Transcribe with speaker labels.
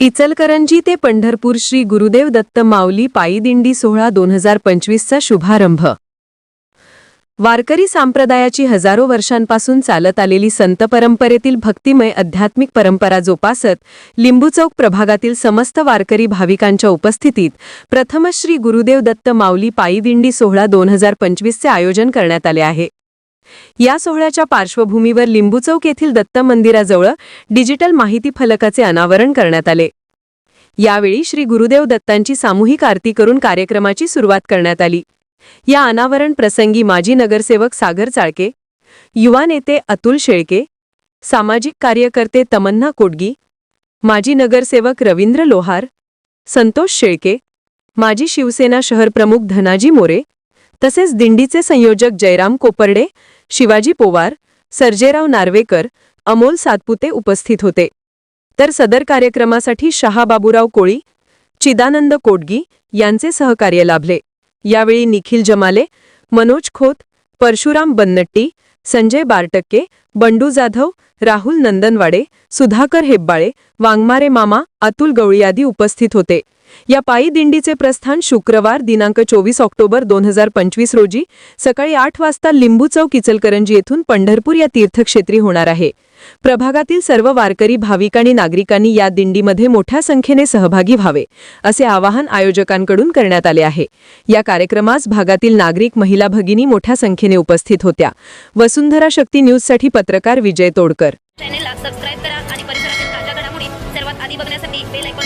Speaker 1: इचलकरंजी ते पंढरपूर श्री गुरुदेव दत्त माऊली पायीदिंडी सोहळा दोन हजार पंचवीसचा शुभारंभ. वारकरी संप्रदायाची हजारो वर्षांपासून चालत आलेली संत परंपरेतील भक्तिमय आध्यात्मिक परंपरा जोपासत लिंबूचौक प्रभागातील समस्त वारकरी भाविकांच्या उपस्थितीत प्रथमश्री गुरुदेव दत्त माऊली पायीदिंडी सोहळा दोन हजार पंचवीसचे आयोजन करण्यात आले आहे. या सोहळ्याच्या पार्श्वभूमीवर लिंबूचौक येथील दत्त मंदिराजवळ डिजिटल माहिती फलकाचे अनावरण करण्यात आले. यावेळी श्री गुरुदेव दत्तांची सामूहिक आरती करून कार्यक्रमाची सुरुवात करण्यात आली. या अनावरण प्रसंगी माजी नगरसेवक सागर चाळके युवा नेते अतुल शेळके सामाजिक कार्यकर्ते तमन्ना कोडगी माजी नगरसेवक रवींद्र लोहार संतोष शेळके माजी शिवसेना शहर प्रमुख धनाजी मोरे तसेच दिंडीचे संयोजक जयराम कोपर्डे शिवाजी पोवार सर्जेराव नार्वेकर अमोल सातपुते उपस्थित होते. तर सदर कार्यक्रमासाठी शहा बाबूराव कोळी चिदानंद कोडगी यांचे सहकार्य लाभले. यावेळी निखिल जमाले मनोज खोत परशुराम बन्नट्टी संजय बारटक्के बंडू जाधव राहुल नंदनवाडे सुधाकर हेब्बाळे वांगमारे मामा अतुल गवळी आदी उपस्थित होते. या पायी दिंडीचे प्रस्थान शुक्रवार दिनांक चोवीस ऑक्टोबर दोन हजार पंचवीस रोजी सकाळी आठ वाजता लिंबू चौक इचलकरंजी येथून पंढरपूर या तीर्थक्षेत्री होणार आहे. प्रभागातील सर्व वारकरी भाविक आणि नागरिकांनी या दिंडीमध्ये मोठ्या संख्येने सहभागी व्हावे असे आवाहन आयोजकांकडून करण्यात आले आहे. या कार्यक्रमास भागातील नागरिक महिला भगिनी मोठ्या संख्येने उपस्थित होत्या. वसुंधरा शक्ती न्यूजसाठी पत्रकार विजय तोडकर.
Speaker 2: चॅनेलला सबस्क्राईब करा आणि परिसरातील ताज्या घडामोडी सर्वात आधी बघण्यासाठी बेल आयकॉन